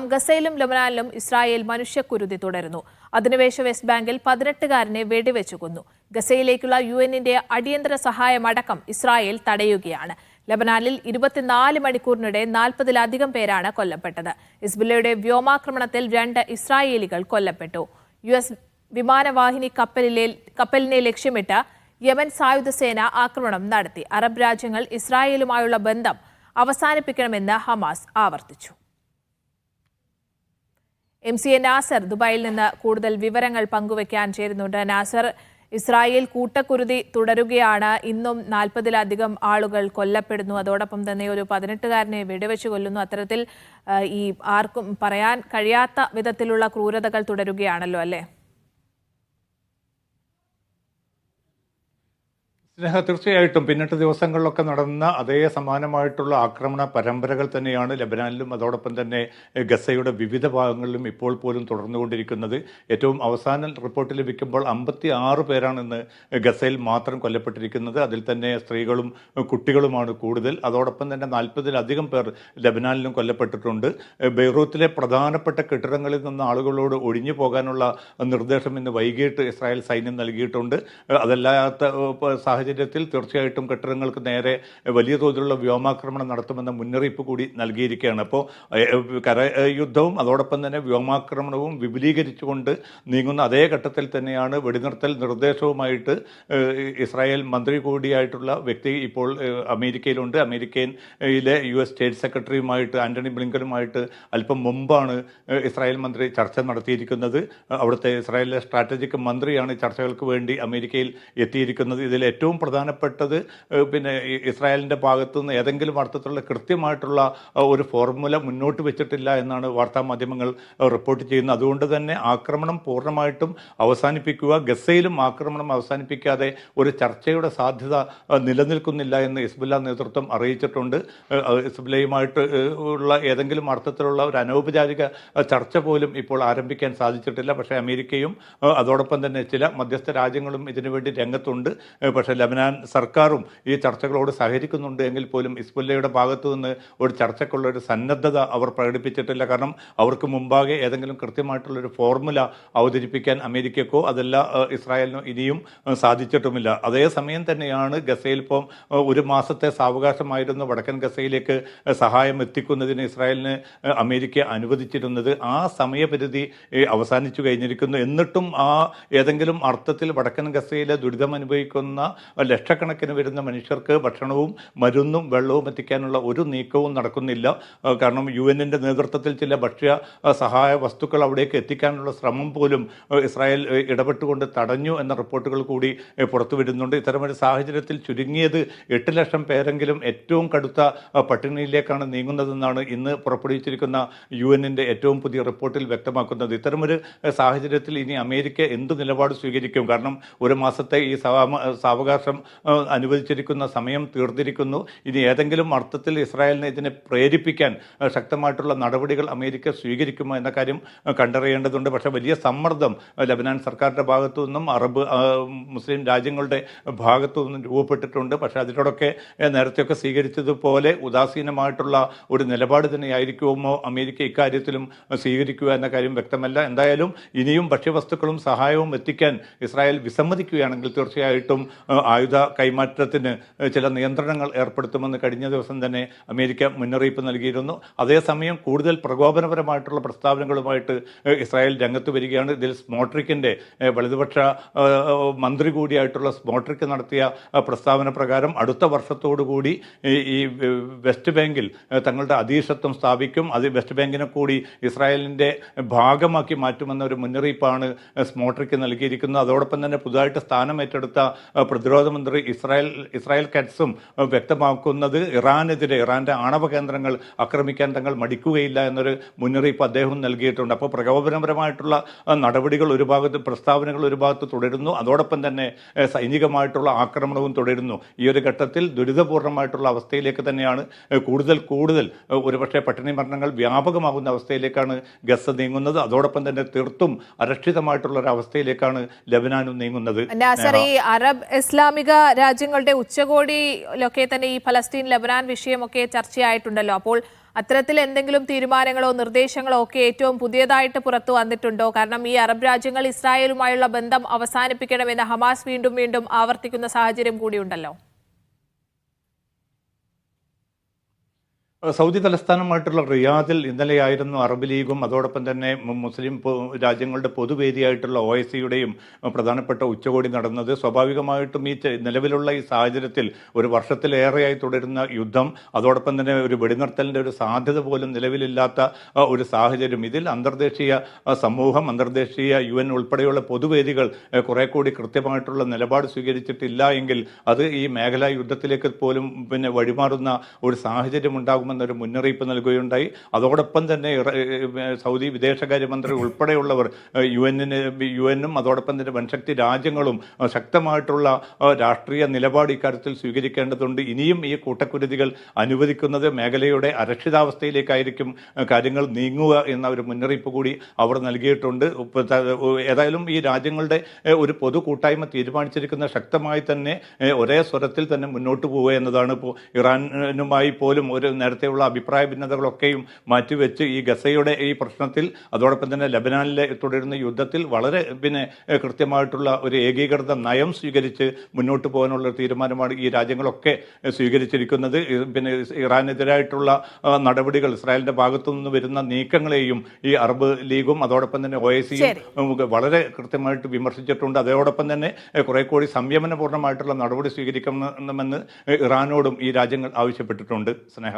ഗസയിലും ലബനാനിലും Israel മനുഷ്യക്കുരുതി തുടരുന്നു. അധിനിവേശ west ബാങ്കിൽ പതിനെട്ടുകാരനെ വെടിവെച്ചു കൊന്നു. ഗസയിലേക്കുള്ള യു എന്നിന്റെ അടിയന്തര സഹായമടക്കം ഇസ്രായേൽ തടയുകയാണ്. ലബനാനിൽ ഇരുപത്തിനാല് മണിക്കൂറിനിടെ നാൽപ്പതിലധികം പേരാണ് കൊല്ലപ്പെട്ടത്. ഇസ്ബുലയുടെ വ്യോമാക്രമണത്തിൽ രണ്ട് ഇസ്രായേലികൾ കൊല്ലപ്പെട്ടു. യു എസ് വിമാനവാഹിനി കപ്പലിലെ കപ്പലിനെ ലക്ഷ്യമിട്ട് യമൻ സായുധ സേന ആക്രമണം നടത്തി. അറബ് രാജ്യങ്ങൾ ഇസ്രായേലുമായുള്ള ബന്ധം അവസാനിപ്പിക്കണമെന്ന് ഹമാസ് ആവർത്തിച്ചു. എം സി എ നാസർ ദുബായിൽ നിന്ന് കൂടുതൽ വിവരങ്ങൾ പങ്കുവയ്ക്കാൻ ചേരുന്നുണ്ട്. നാസർ ഇസ്രായേൽ കൂട്ടക്കുരുതി തുടരുകയാണ്. ഇന്നും നാൽപ്പതിലധികം ആളുകൾ കൊല്ലപ്പെടുന്നു. അതോടൊപ്പം തന്നെ ഒരു പതിനെട്ടുകാരനെ വെടിവെച്ച് കൊല്ലുന്നു. അത്തരത്തിൽ ഈ ആർക്കും പറയാൻ കഴിയാത്ത വിധത്തിലുള്ള ക്രൂരതകൾ തുടരുകയാണല്ലോ അല്ലേ? സ്നേഹ തീർച്ചയായിട്ടും. പിന്നിട്ട ദിവസങ്ങളിലൊക്കെ നടന്ന അതേ സമാനമായിട്ടുള്ള ആക്രമണ പരമ്പരകൾ തന്നെയാണ് ലബനാനിലും അതോടൊപ്പം തന്നെ ഗസയുടെ വിവിധ ഭാഗങ്ങളിലും ഇപ്പോൾ പോലും തുടർന്നുകൊണ്ടിരിക്കുന്നത്. ഏറ്റവും അവസാന റിപ്പോർട്ട് ലഭിക്കുമ്പോൾ അമ്പത്തി ആറ് പേരാണ് ഇന്ന് ഗസയിൽ മാത്രം കൊല്ലപ്പെട്ടിരിക്കുന്നത്. അതിൽ തന്നെ സ്ത്രീകളും കുട്ടികളുമാണ് കൂടുതൽ. അതോടൊപ്പം തന്നെ നാൽപ്പതിലധികം പേർ ലബനാനിലും കൊല്ലപ്പെട്ടിട്ടുണ്ട്. ബെയ്റൂത്തിലെ പ്രധാനപ്പെട്ട കെട്ടിടങ്ങളിൽ നിന്ന് ആളുകളോട് ഒഴിഞ്ഞു പോകാനുള്ള നിർദ്ദേശം ഇന്ന് വൈകിട്ട് ഇസ്രായേൽ സൈന്യം നൽകിയിട്ടുണ്ട്. അതല്ലാത്ത പ- സാഹചര്യത്തിൽ തീർച്ചയായിട്ടും കെട്ടിടങ്ങൾക്ക് നേരെ വലിയ തോതിലുള്ള വ്യോമാക്രമണം നടത്തുമെന്ന മുന്നറിയിപ്പ് കൂടി നൽകിയിരിക്കുകയാണ്. അപ്പോൾ കരയുദ്ധവും യുദ്ധവും അതോടൊപ്പം തന്നെ വ്യോമാക്രമണവും വിപുലീകരിച്ചുകൊണ്ട് നീങ്ങുന്ന അതേ ഘട്ടത്തിൽ തന്നെയാണ് വെടിനിർത്തൽ നിർദ്ദേശവുമായിട്ട് ഇസ്രായേൽ മന്ത്രി കൂടിയായിട്ടുള്ള വ്യക്തി ഇപ്പോൾ അമേരിക്കയിലുണ്ട്. അമേരിക്കയിലെ യു എസ് സ്റ്റേറ്റ് സെക്രട്ടറിയുമായിട്ട് ആന്റണി ബ്ലിങ്കനുമായിട്ട് അല്പം മുമ്പാണ് ഇസ്രായേൽ മന്ത്രി ചർച്ച നടത്തിയിരിക്കുന്നത്. അവിടുത്തെ ഇസ്രായേലിലെ സ്ട്രാറ്റജിക് മന്ത്രിയാണ് ചർച്ചകൾക്ക് വേണ്ടി അമേരിക്കയിൽ എത്തിയിരിക്കുന്നത്. ഇതിൽ ഏറ്റവും പ്രധാനപ്പെട്ടത് പിന്നെ ഇസ്രായേലിന്റെ ഭാഗത്തു നിന്ന് ഏതെങ്കിലും അർത്ഥത്തിലുള്ള കൃത്യമായിട്ടുള്ള ഒരു ഫോർമുല മുന്നോട്ട് വെച്ചിട്ടില്ല എന്നാണ് വാർത്താ മാധ്യമങ്ങൾ റിപ്പോർട്ട് ചെയ്യുന്നത്. അതുകൊണ്ട് തന്നെ ആക്രമണം പൂർണമായിട്ടും അവസാനിപ്പിക്കുക ഗസയിലും ആക്രമണം അവസാനിപ്പിക്കാതെ ഒരു ചർച്ചയുടെ സാധ്യത നിലനിൽക്കുന്നില്ല എന്ന് ഹിസ്ബുല്ല നേതൃത്വം അറിയിച്ചിട്ടുണ്ട്. ഹിസ്ബുല്ലയുമായിട്ട് ഉള്ള ഏതെങ്കിലും അർത്ഥത്തിലുള്ള ഒരു അനൗപചാരിക ചർച്ച പോലും ഇപ്പോൾ ആരംഭിക്കാൻ സാധിച്ചിട്ടില്ല. പക്ഷേ അമേരിക്കയും അതോടൊപ്പം തന്നെ ചില മധ്യസ്ഥ രാജ്യങ്ങളും ഇതിനുവേണ്ടി രംഗത്തുണ്ട്. പക്ഷേ ലബനാൻ സർക്കാരും ഈ ചർച്ചകളോട് സഹകരിക്കുന്നുണ്ട് എങ്കിൽ പോലും ഇസ്ബുല്ലയുടെ ഭാഗത്തു നിന്ന് ഒരു ചർച്ചയ്ക്കുള്ള ഒരു സന്നദ്ധത അവർ പ്രകടിപ്പിച്ചിട്ടില്ല. കാരണം അവർക്ക് മുമ്പാകെ ഏതെങ്കിലും കൃത്യമായിട്ടുള്ള ഒരു ഫോർമുല അവതരിപ്പിക്കാൻ അമേരിക്കക്കോ അതല്ല ഇസ്രായേലിനോ ഇനിയും സാധിച്ചിട്ടുമില്ല. അതേസമയം തന്നെയാണ് ഗസയിൽ ഇപ്പം ഒരു മാസത്തെ സാവകാശമായിരുന്നു വടക്കൻ ഗസയിലേക്ക് സഹായം എത്തിക്കുന്നതിന് ഇസ്രായേലിന് അമേരിക്ക അനുവദിച്ചിരുന്നത്. ആ സമയപരിധി അവസാനിച്ചു കഴിഞ്ഞിരിക്കുന്നു. എന്നിട്ടും ആ ഏതെങ്കിലും അർത്ഥത്തിൽ വടക്കൻ ഗസയിലെ ദുരിതം അനുഭവിക്കുന്ന ലക്ഷക്കണക്കിന് വരുന്ന മനുഷ്യർക്ക് ഭക്ഷണവും മരുന്നും വെള്ളവും എത്തിക്കാനുള്ള ഒരു നീക്കവും നടക്കുന്നില്ല. കാരണം യു എന്നിന്റെ നേതൃത്വത്തിൽ ചില ഭക്ഷ്യ സഹായ വസ്തുക്കൾ അവിടേക്ക് എത്തിക്കാനുള്ള ശ്രമം പോലും ഇസ്രായേൽ ഇടപെട്ടുകൊണ്ട് തടഞ്ഞു എന്ന റിപ്പോർട്ടുകൾ കൂടി പുറത്തു വരുന്നുണ്ട്. ഇത്തരമൊരു സാഹചര്യത്തിൽ ചുരുങ്ങിയത് എട്ട് ലക്ഷം പേരെങ്കിലും ഏറ്റവും കടുത്ത പട്ടിണിയിലേക്കാണ് നീങ്ങുന്നതെന്നാണ് ഇന്ന് പുറപ്പെടുവിച്ചിരിക്കുന്ന യു എന്നിന്റെ ഏറ്റവും പുതിയ റിപ്പോർട്ടിൽ വ്യക്തമാക്കുന്നത്. ഇത്തരമൊരു സാഹചര്യത്തിൽ ഇനി അമേരിക്ക എന്ത് നിലപാട് സ്വീകരിക്കും? കാരണം ഒരു മാസത്തെ ഈ സാവകാശം ഏഹ്, അനുവദിച്ചിരിക്കുന്ന സമയം തീർന്നിരിക്കുന്നു. ഇനി ഏതെങ്കിലും അർത്ഥത്തിൽ ഇസ്രായേലിനെ ഇതിനെ പ്രേരിപ്പിക്കാൻ ശക്തമായിട്ടുള്ള നടപടികൾ അമേരിക്ക സ്വീകരിക്കുമോ എന്ന കാര്യം കണ്ടറിയേണ്ടതുണ്ട്. പക്ഷേ വലിയ സമ്മർദ്ദം ലബനാൻ സർക്കാരിന്റെ ഭാഗത്തു നിന്നും അറബ് മുസ്ലിം രാജ്യങ്ങളുടെ ഭാഗത്തു നിന്നും രൂപപ്പെട്ടിട്ടുണ്ട്. പക്ഷേ അതിനോടൊക്കെ നേരത്തെയൊക്കെ സ്വീകരിച്ചതുപോലെ ഉദാസീനമായിട്ടുള്ള ഒരു നിലപാട് തന്നെയായിരിക്കുമോ അമേരിക്ക ഇക്കാര്യത്തിലും സ്വീകരിക്കുക എന്ന കാര്യം വ്യക്തമല്ല. എന്തായാലും ഇനിയും ഭക്ഷ്യവസ്തുക്കളും സഹായവും എത്തിക്കാൻ ഇസ്രായേൽ വിസമ്മതിക്കുകയാണെങ്കിൽ തീർച്ചയായിട്ടും ആയുധ കൈമാറ്റത്തിന് ചില നിയന്ത്രണങ്ങൾ ഏർപ്പെടുത്തുമെന്ന് കഴിഞ്ഞ ദിവസം തന്നെ അമേരിക്ക മുന്നറിയിപ്പ് നൽകിയിരുന്നു. അതേസമയം കൂടുതൽ പ്രകോപനപരമായിട്ടുള്ള പ്രസ്താവനകളുമായിട്ട് ഇസ്രായേൽ രംഗത്ത് വരികയാണ്. ഇതിൽ സ്മോട്രിക്കിന്റെ വലതുപക്ഷ മന്ത്രി കൂടിയായിട്ടുള്ള സ്മോട്രിക്ക് നടത്തിയ പ്രസ്താവന പ്രകാരം അടുത്ത വർഷത്തോടുകൂടി ഈ വെസ്റ്റ് ബാങ്കിൽ തങ്ങളുടെ അധീശത്വം സ്ഥാപിക്കും. അത് വെസ്റ്റ് ബാങ്കിനെ കൂടി ഇസ്രായേലിന്റെ ഭാഗമാക്കി മാറ്റുമെന്ന ഒരു മുന്നറിയിപ്പാണ് സ്മോട്രിക്ക് നൽകിയിരിക്കുന്നത്. അതോടൊപ്പം തന്നെ പുതുതായിട്ട് സ്ഥാനം ഏറ്റെടുത്ത പ്രതിരോധ മന്ത്രി ഇസ്രായേൽ ഇസ്രായേൽ കറ്റ്സും വ്യക്തമാക്കുന്നത് ഇറാനെതിരെ ഇറാന്റെ ആണവ കേന്ദ്രങ്ങൾ ആക്രമിക്കാൻ തങ്ങൾ മടിക്കുകയില്ല എന്നൊരു മുന്നറിയിപ്പ് അദ്ദേഹം നൽകിയിട്ടുണ്ട്. അപ്പോൾ പ്രകോപനപരമായിട്ടുള്ള നടപടികൾ ഒരു ഭാഗത്ത് പ്രസ്താവനകൾ ഒരു ഭാഗത്ത് തുടരുന്നു. അതോടൊപ്പം തന്നെ സൈനികമായിട്ടുള്ള ആക്രമണവും തുടരുന്നു. ഈ ഒരു ഘട്ടത്തിൽ ദുരിതപൂർണമായിട്ടുള്ള അവസ്ഥയിലേക്ക് തന്നെയാണ് കൂടുതൽ കൂടുതൽ ഒരുപക്ഷെ പട്ടിണി മരണങ്ങൾ വ്യാപകമാകുന്ന അവസ്ഥയിലേക്കാണ് ഗസ നീങ്ങുന്നത്. അതോടൊപ്പം തന്നെ തീർത്തും അരക്ഷിതമായിട്ടുള്ള ഒരു അവസ്ഥയിലേക്കാണ് ലബനാനും നീങ്ങുന്നത് അറബ് ഇസ്ലാം ഇസ്ലാമിക രാജ്യങ്ങളുടെ ഉച്ചകോടിയിലൊക്കെ തന്നെ ഈ ഫലസ്തീൻ ലബനാൻ വിഷയമൊക്കെ ചർച്ചയായിട്ടുണ്ടല്ലോ. അപ്പോൾ അത്തരത്തിൽ എന്തെങ്കിലും തീരുമാനങ്ങളോ നിർദ്ദേശങ്ങളോ ഒക്കെ ഏറ്റവും പുതിയതായിട്ട് പുറത്തു വന്നിട്ടുണ്ടോ? കാരണം ഈ അറബ് രാജ്യങ്ങൾ ഇസ്രായേലുമായുള്ള ബന്ധം അവസാനിപ്പിക്കണമെന്ന് ഹമാസ് വീണ്ടും വീണ്ടും ആവർത്തിക്കുന്ന സാഹചര്യം കൂടിയുണ്ടല്ലോ. സൗദി തലസ്ഥാനമായിട്ടുള്ള റിയാദിൽ ഇന്നലെയായിരുന്നു അറബ് ലീഗും അതോടൊപ്പം തന്നെ മുസ്ലിം രാജ്യങ്ങളുടെ പൊതുവേദിയായിട്ടുള്ള ഒ എസ് സിയുടെയും പ്രധാനപ്പെട്ട ഉച്ചകോടി നടന്നത്. സ്വാഭാവികമായിട്ടും ഈ നിലവിലുള്ള ഈ സാഹചര്യത്തിൽ ഒരു വർഷത്തിലേറെയായി തുടരുന്ന യുദ്ധം അതോടൊപ്പം തന്നെ ഒരു വെടിനിർത്തലിന്റെ ഒരു സാധ്യത പോലും നിലവിലില്ലാത്ത ഒരു സാഹചര്യം. ഇതിൽ അന്തർദേശീയ സമൂഹം അന്തർദേശീയ യു എൻ ഉൾപ്പെടെയുള്ള പൊതുവേദികൾ കുറെ കൂടി കൃത്യമായിട്ടുള്ള നിലപാട് സ്വീകരിച്ചിട്ടില്ല എങ്കിൽ അത് ഈ മേഖലാ യുദ്ധത്തിലേക്ക് പോലും പിന്നെ വഴിമാറുന്ന ഒരു സാഹചര്യം ഉണ്ടാകുമെന്നൊരു മുന്നറിയിപ്പ് നൽകുകയുണ്ടായി. അതോടൊപ്പം തന്നെ സൗദി വിദേശകാര്യമന്ത്രി ഉൾപ്പെടെയുള്ളവർ യു എന്നിന് യു എന്നും അതോടൊപ്പം തന്നെ വൻശക്തി രാജ്യങ്ങളും ശക്തമായിട്ടുള്ള രാഷ്ട്രീയ നിലപാട് ഇക്കാര്യത്തിൽ സ്വീകരിക്കേണ്ടതുണ്ട്. ഇനിയും ഈ കൂട്ടക്കുരുതികൾ അനുവദിക്കുന്നത് മേഖലയുടെ അരക്ഷിതാവസ്ഥയിലേക്കായിരിക്കും കാര്യങ്ങൾ നീങ്ങുക എന്ന ഒരു മുന്നറിയിപ്പ് കൂടി അവർ നൽകിയിട്ടുണ്ട്. ഏതായാലും ഈ രാജ്യങ്ങളുടെ ഒരു പൊതു കൂട്ടായ്മ തീരുമാനിച്ചിരിക്കുന്ന ശക്തമായി തന്നെ ഒരേ സ്വരത്തിൽ തന്നെ മുന്നോട്ട് പോവുക എന്നതാണ് ഇപ്പോൾ ഇറാനുമായി പോലും ഒരു നേരത്തെയുള്ള അഭിപ്രായ ഭിന്നതകളൊക്കെയും മാറ്റിവെച്ച് ഈ ഗസയുടെ ഈ പ്രശ്നത്തിൽ അതോടൊപ്പം തന്നെ ലബനാനിലെ തുടരുന്ന യുദ്ധത്തിൽ വളരെ പിന്നെ കൃത്യമായിട്ടുള്ള ഒരു ഏകീകൃത നയം സ്വീകരിച്ച് മുന്നോട്ട് പോകാനുള്ള തീരുമാനമാണ് ഈ രാജ്യങ്ങളൊക്കെ സ്വീകരിച്ചിരിക്കുന്നത്. പിന്നെ ഇറാനെതിരായിട്ടുള്ള നടപടികൾ ഇസ്രായേലിന്റെ ഭാഗത്തു നിന്ന് വരുന്ന നീക്കങ്ങളെയും ഈ അറബ് ലീഗും അതോടൊപ്പം തന്നെ ഒ എ സിയും വളരെ കൃത്യമായിട്ട് വിമർശിച്ചിട്ടുണ്ട്. അതോടൊപ്പം തന്നെ കുറെ കൂടി സംയമനപൂർണമായിട്ടുള്ള നടപടി സ്വീകരിക്കണമെന്ന് ഇറാനോടും ഈ രാജ്യങ്ങൾ ആവശ്യപ്പെട്ടിട്ടുണ്ട്. സ്നേഹ.